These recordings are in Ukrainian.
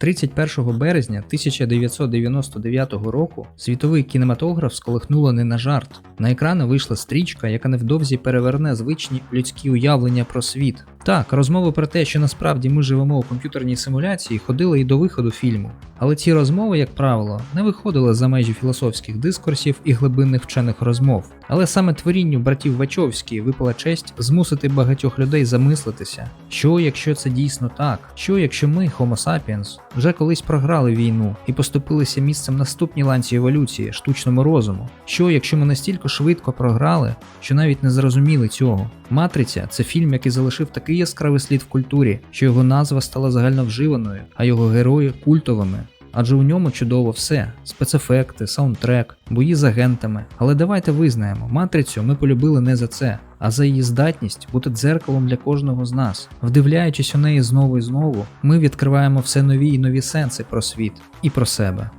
31 березня 1999 року світовий кінематограф сколихнуло не на жарт. На екрани вийшла стрічка, яка невдовзі переверне звичні людські уявлення про світ. Так, розмови про те, що насправді ми живемо у комп'ютерній симуляції, ходили і до виходу фільму. Але ці розмови, як правило, не виходили за межі філософських дискурсів і глибинних вчених розмов. Але саме творінню братів Вачовські випала честь змусити багатьох людей замислитися, що якщо це дійсно так, що якщо ми, Homo sapiens, вже колись програли війну і поступилися місцем наступній ланці еволюції, штучному розуму, що якщо ми настільки швидко програли, що навіть не зрозуміли цього. Матриця це фільм, який залишив такий яскравий слід в культурі, що його назва стала загальновживаною, а його герої культовими. Адже у ньому чудово все: спецефекти, саундтрек, бої з агентами. Але давайте визнаємо, матрицю ми полюбили не за це, а за її здатність бути дзеркалом для кожного з нас. Вдивляючись у неї знову і знову, ми відкриваємо все нові і нові сенси про світ і про себе.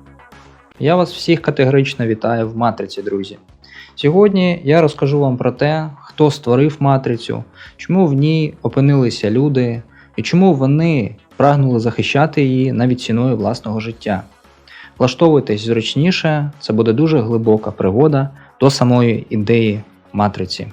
Я вас всіх категорично вітаю в матриці, друзі. Сьогодні я розкажу вам про те, хто створив матрицю, чому в ній опинилися люди і чому вони прагнули захищати її навіть ціною власного життя. Влаштовуйтесь зручніше, це буде дуже глибока пригода до самої ідеї матриці.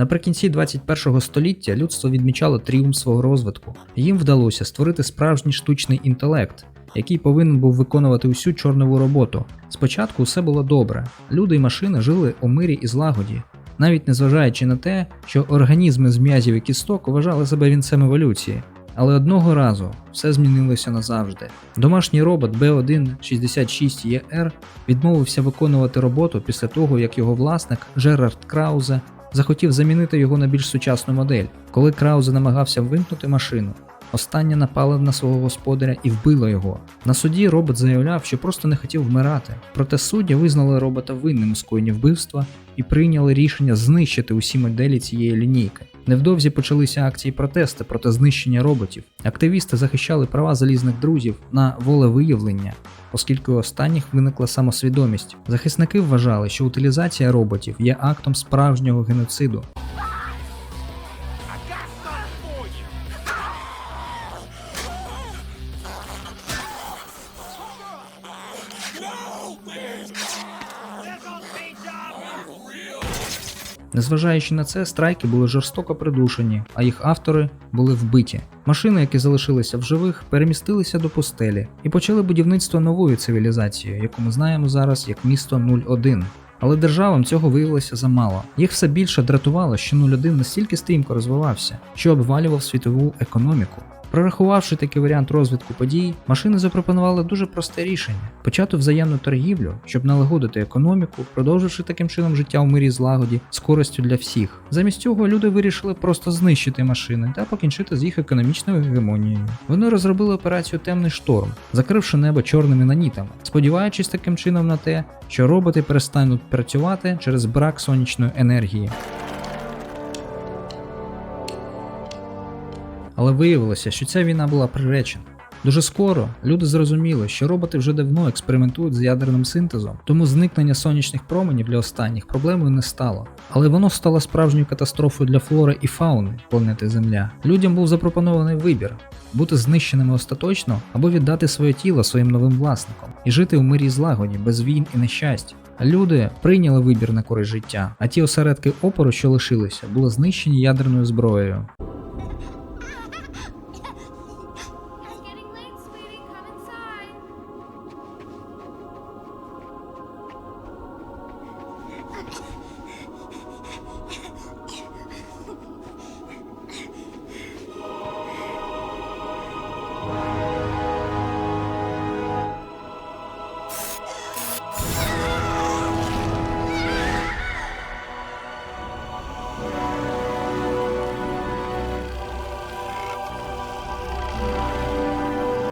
Наприкінці 21 століття людство відмічало тріумф свого розвитку. Їм вдалося створити справжній штучний інтелект, який повинен був виконувати усю чорнову роботу. Спочатку все було добре, люди і машини жили у мирі і злагоді, навіть незважаючи на те, що організми з м'язів і кісток вважали себе вінцем еволюції. Але одного разу все змінилося назавжди. Домашній робот B166ER відмовився виконувати роботу після того, як його власник Джерард Краузе захотів замінити його на більш сучасну модель. Коли Краузе намагався вимкнути машину, остання напала на свого господаря і вбила його. На суді робот заявляв, що просто не хотів вмирати. Проте судді визнали робота винним у скоєнні вбивства і прийняли рішення знищити усі моделі цієї лінійки. Невдовзі почалися акції протесту проти знищення роботів. Активісти захищали права залізних друзів на волевиявлення, оскільки у останніх виникла самосвідомість. Захисники вважали, що утилізація роботів є актом справжнього геноциду. Незважаючи на це, страйки були жорстоко придушені, а їх автори були вбиті. Машини, які залишилися в живих, перемістилися до пустелі і почали будівництво нової цивілізації, яку ми знаємо зараз як місто 01. Але державам цього виявилося замало. Їх все більше дратувало, що 01 настільки стрімко розвивався, що обвалював світову економіку. Прорахувавши такий варіант розвитку подій, машини запропонували дуже просте рішення: почати взаємну торгівлю, щоб налагодити економіку, продовживши таким чином життя у мирі злагоді з користю для всіх. Замість цього люди вирішили просто знищити машини та покінчити з їх економічною гегемонією. Вони розробили операцію Темний шторм, закривши небо чорними нанітами, сподіваючись таким чином на те, що роботи перестануть працювати через брак сонячної енергії. Але виявилося, що ця війна була приречена. Дуже скоро люди зрозуміли, що роботи вже давно експериментують з ядерним синтезом, тому зникнення сонячних променів для останніх проблемою не стало. Але воно стало справжньою катастрофою для флори і фауни планети Земля. Людям був запропонований вибір бути знищеними остаточно або віддати своє тіло своїм новим власникам і жити у мирі і злагоді, без війн і нещастя. Люди прийняли вибір на користь життя, а ті осередки опору, що лишилися, були знищені ядерною зброєю.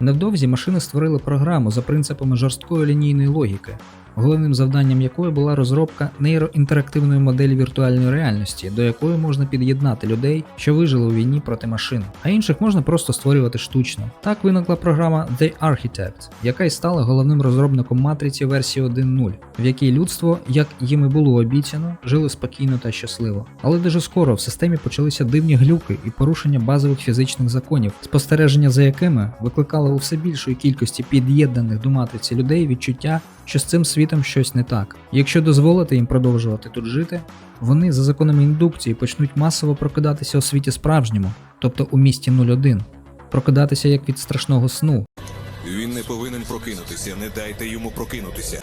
Невдовзі машини створили програму за принципами жорсткої лінійної логіки, головним завданням якої була розробка нейроінтерактивної моделі віртуальної реальності, до якої можна під'єднати людей, що вижили у війні проти машин, а інших можна просто створювати штучно. Так виникла програма The Architect, яка й стала головним розробником матриці версії 1.0, в якій людство, як їм і було обіцяно, жило спокійно та щасливо. Але дуже скоро в системі почалися дивні глюки і порушення базових фізичних законів, спостереження за якими викликало у все більшої кількості під'єднаних до матриці людей відчуття, що з цим світом щось не так. Якщо дозволити їм продовжувати тут жити, вони за законами індукції почнуть масово прокидатися у світі справжньому, тобто у місті 01, прокидатися як від страшного сну, Він не повинен прокинутися, не дайте йому прокинутися.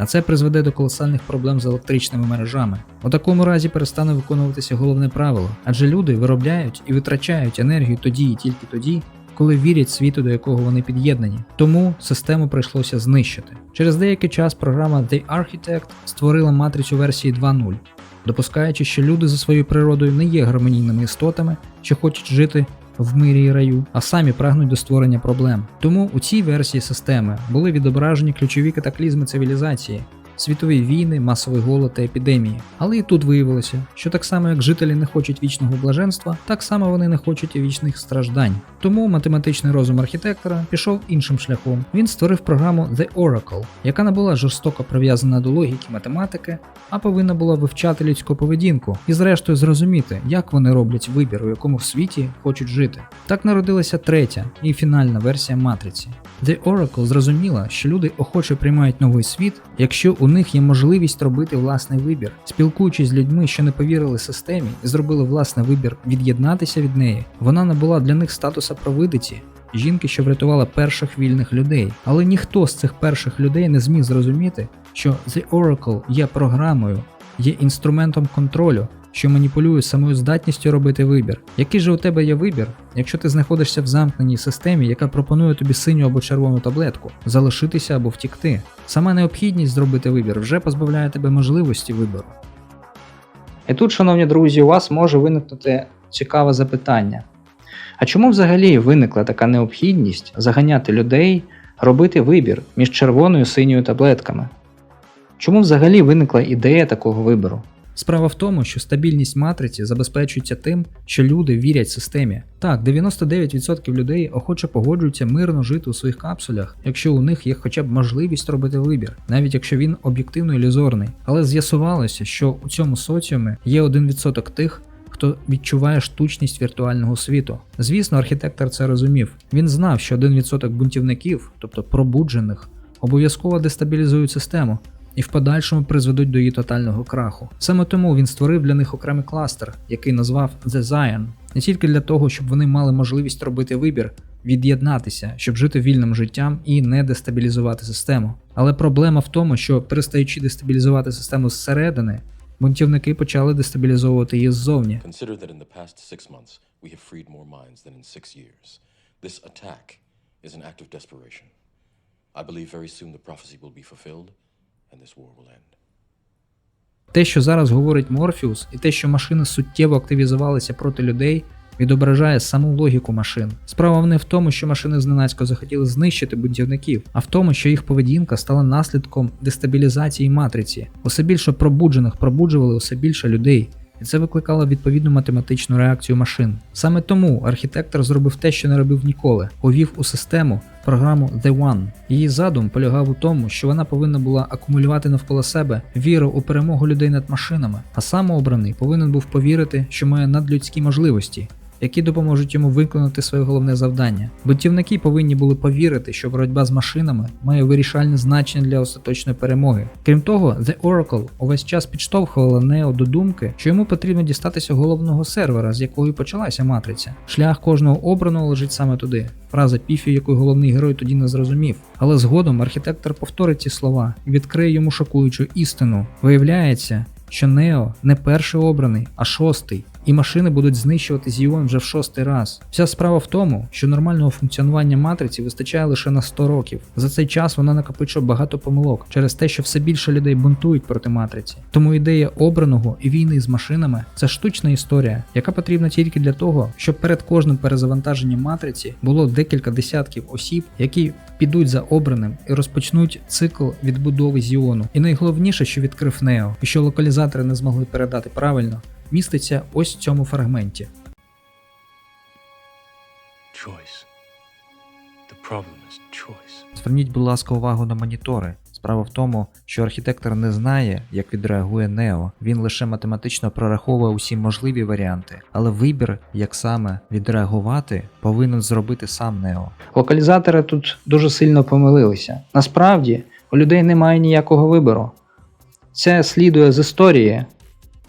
А це призведе до колосальних проблем з електричними мережами. У такому разі перестане виконуватися головне правило, адже люди виробляють і витрачають енергію тоді і тільки тоді, коли вірять світу, до якого вони під'єднані. Тому систему прийшлося знищити. Через деякий час програма The Architect створила матрицю версії 2.0, допускаючи, що люди за своєю природою не є гармонійними істотами, що хочуть жити в мирі і раю, а самі прагнуть до створення проблем. Тому у цій версії системи були відображені ключові катаклізми цивілізації. Світові війни, масовий голод та епідемії. Але і тут виявилося, що так само як жителі не хочуть вічного блаженства, так само вони не хочуть і вічних страждань. Тому математичний розум архітектора пішов іншим шляхом. Він створив програму The Oracle, яка не була жорстоко прив'язана до логіки математики, а повинна була вивчати людську поведінку і, зрештою, зрозуміти, як вони роблять вибір, у якому в світі хочуть жити. Так народилася третя і фінальна версія матриці. The Oracle зрозуміла, що люди охоче приймають новий світ, якщо у них є можливість робити власний вибір. Спілкуючись з людьми, що не повірили системі і зробили власний вибір від'єднатися від неї, вона набула для них статуса провидиці. Жінки, що врятувала перших вільних людей, але ніхто з цих перших людей не зміг зрозуміти, що The Oracle є програмою, є інструментом контролю, що маніпулює самою здатністю робити вибір. Який же у тебе є вибір, якщо ти знаходишся в замкненій системі, яка пропонує тобі синю або червону таблетку, залишитися або втікти? Сама необхідність зробити вибір вже позбавляє тебе можливості вибору. І тут, шановні друзі, у вас може виникнути цікаве запитання. А чому взагалі виникла така необхідність заганяти людей робити вибір між червоною і синьою таблетками? Чому взагалі виникла ідея такого вибору? Справа в тому, що стабільність матриці забезпечується тим, що люди вірять системі. Так, 99% людей охоче погоджуються мирно жити у своїх капсулях, якщо у них є хоча б можливість робити вибір, навіть якщо він об'єктивно ілюзорний. Але з'ясувалося, що у цьому соціумі є 1% тих, хто відчуває штучність віртуального світу. Звісно, архітектор це розумів. Він знав, що 1% бунтівників, тобто пробуджених, обов'язково дестабілізують систему. І в подальшому призведуть до її тотального краху. Саме тому він створив для них окремий кластер, який назвав The Zion, не тільки для того, щоб вони мали можливість робити вибір, від'єднатися, щоб жити вільним життям і не дестабілізувати систему. Але проблема в тому, що перестаючи дестабілізувати систему зсередини, бунтівники почали дестабілізовувати її ззовні. This attack is an act of desperation. I believe very soon the prophecy will be fulfilled Те, що зараз говорить Морфіус, і те, що машини суттєво активізувалися проти людей, відображає саму логіку машин. Справа не в тому, що машини зненацько захотіли знищити бунтівників, а в тому, що їх поведінка стала наслідком дестабілізації матриці. Усе більше пробуджених пробуджували усе більше людей. І це викликало відповідну математичну реакцію машин. Саме тому архітектор зробив те, що не робив ніколи: увів у систему програму The One. Її задум полягав у тому, що вона повинна була акумулювати навколо себе віру у перемогу людей над машинами, а самообраний повинен був повірити, що має надлюдські можливості. Які допоможуть йому виконати своє головне завдання. Бунтівники повинні були повірити, що боротьба з машинами має вирішальне значення для остаточної перемоги. Крім того, The Oracle увесь час підштовхувала Нео до думки, що йому потрібно дістатися головного сервера, з якого і почалася матриця. Шлях кожного обраного лежить саме туди. Фраза піфі, яку головний герой тоді не зрозумів. Але згодом архітектор повторить ці слова і відкриє йому шокуючу істину. Виявляється, що Нео не перший обраний, а шостий. І машини будуть знищувати Зіон вже в шостий раз. Вся справа в тому, що нормального функціонування матриці вистачає лише на 100 років. За цей час вона накопичує багато помилок через те, що все більше людей бунтують проти матриці. Тому ідея обраного і війни з машинами це штучна історія, яка потрібна тільки для того, щоб перед кожним перезавантаженням матриці було декілька десятків осіб, які підуть за обраним і розпочнуть цикл відбудови Зіону. І найголовніше, що відкрив Нео, і що локалізатори не змогли передати правильно, міститься ось в цьому фрагменті. Choice. The problem is choice. Зверніть, будь ласка, увагу на монітори. Справа в тому, що архітектор не знає, як відреагує Нео. Він лише математично прораховує усі можливі варіанти, але вибір, як саме відреагувати, повинен зробити сам Нео. Локалізатори тут дуже сильно помилилися. Насправді, у людей немає ніякого вибору. Це слідує з історії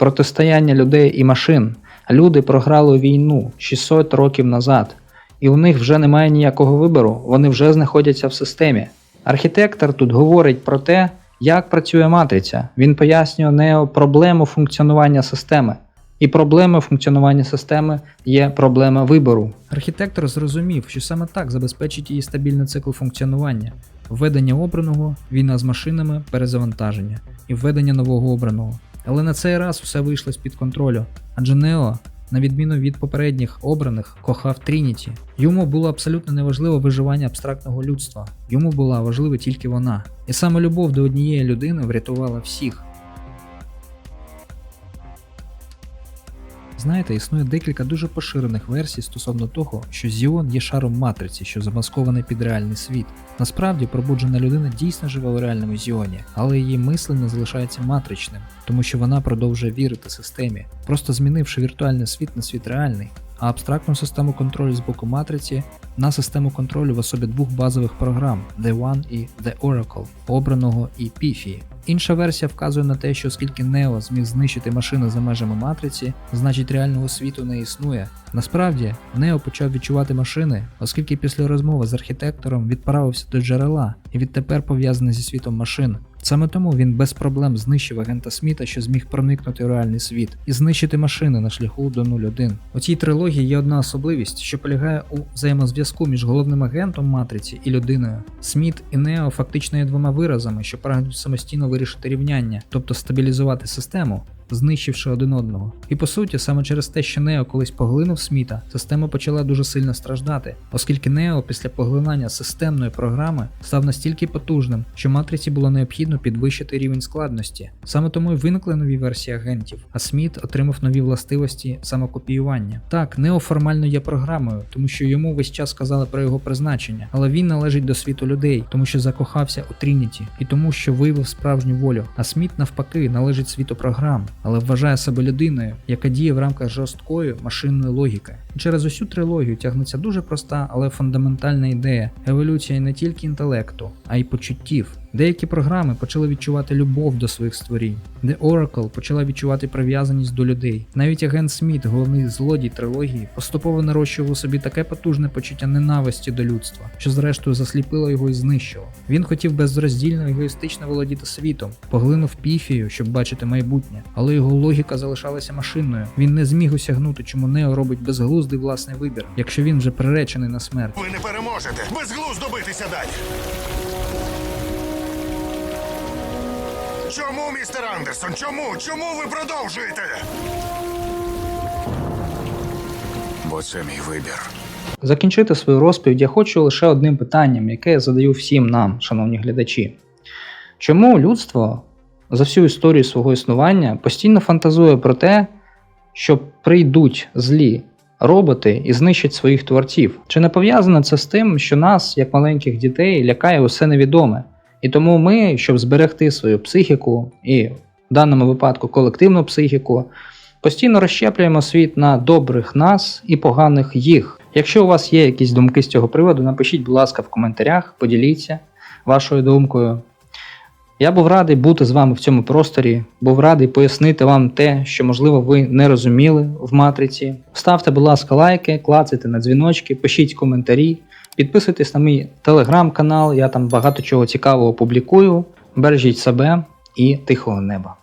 протистояння людей і машин. Люди програли війну 600 років назад, і у них вже немає ніякого вибору, вони вже знаходяться в системі. Архітектор тут говорить про те, як працює матриця. Він пояснює Нео проблему функціонування системи. І проблемою функціонування системи є проблема вибору. Архітектор зрозумів, що саме так забезпечить її стабільний цикл функціонування, введення обраного, війна з машинами, перезавантаження і введення нового обраного. Але на цей раз все вийшло з-під контролю, адже Нео, на відміну від попередніх обраних, кохав Трініті. Йому було абсолютно неважливо виживання абстрактного людства, йому була важлива тільки вона. І саме любов до однієї людини врятувала всіх. Знаєте, існує декілька дуже поширених версій стосовно того, що Зіон є шаром матриці, що замаскований під реальний світ. Насправді, пробуджена людина дійсно живе у реальному Зіоні, але її мислення залишається матричним, тому що вона продовжує вірити системі, просто змінивши віртуальний світ на світ реальний, а абстрактну систему контролю з боку матриці на систему контролю в особі двох базових програм The One і The Oracle, обраного і Піфії. Інша версія вказує на те, що оскільки Нео зміг знищити машини за межами матриці, значить реального світу не існує. Насправді, Нео почав відчувати машини, оскільки після розмови з архітектором відправився до джерела і відтепер пов'язаний зі світом машин. Саме тому він без проблем знищив агента Сміта, що зміг проникнути у реальний світ і знищити машини на шляху до 01. У цій трилогії є одна особливість, що полягає у взаємозв'язку між головним агентом матриці і людиною. Сміт і Нео фактично є двома виразами, що прагнуть самостійно вирішити рівняння, тобто стабілізувати систему. Знищивши один одного. І по суті, саме через те, що Нео колись поглинув Сміта, система почала дуже сильно страждати, оскільки Нео після поглинання системної програми став настільки потужним, що матриці було необхідно підвищити рівень складності. Саме тому й виникли нові версії агентів, а Сміт отримав нові властивості самокопіювання. Так, Нео формально є програмою, тому що йому весь час сказали про його призначення, але він належить до світу людей, тому що закохався у Трініті і тому, що виявив справжню волю. А Сміт навпаки належить світу програм, але вважає себе людиною, яка діє в рамках жорсткої машинної логіки. Через усю трилогію тягнеться дуже проста, але фундаментальна ідея еволюція не тільки інтелекту, а й почуттів. Деякі програми почали відчувати любов до своїх створінь. The Oracle почала відчувати прив'язаність до людей. Навіть агент Сміт, головний злодій трилогії, поступово нарощував у собі таке потужне почуття ненависті до людства, що зрештою засліпило його і знищило. Він хотів безроздільно егоїстично володіти світом, поглинув піфію, щоб бачити майбутнє, але його логіка залишалася машинною. Він не зміг осягнути, чому Нео робить безглуздий власний вибір, якщо він вже приречений на смерть. Ви не переможете. Безглуздо битися далі. Чому, містер Андерсон? Чому? Чому ви продовжуєте? Бо це мій вибір. Закінчити свою розповідь я хочу лише одним питанням, яке я задаю всім нам, шановні глядачі. Чому людство за всю історію свого існування постійно фантазує про те, що прийдуть злі роботи і знищать своїх творців? Чи не пов'язано це з тим, що нас, як маленьких дітей, лякає усе невідоме? І тому ми, щоб зберегти свою психіку і в даному випадку колективну психіку, постійно розщеплюємо світ на добрих нас і поганих їх. Якщо у вас є якісь думки з цього приводу, напишіть, будь ласка, в коментарях, поділіться вашою думкою. Я був радий бути з вами в цьому просторі, був радий пояснити вам те, що, можливо, ви не розуміли в матриці. Ставте, будь ласка, лайки, клацайте на дзвіночки, пишіть коментарі, підписуйтесь на мій телеграм-канал, я там багато чого цікавого публікую. Бережіть себе і тихого неба.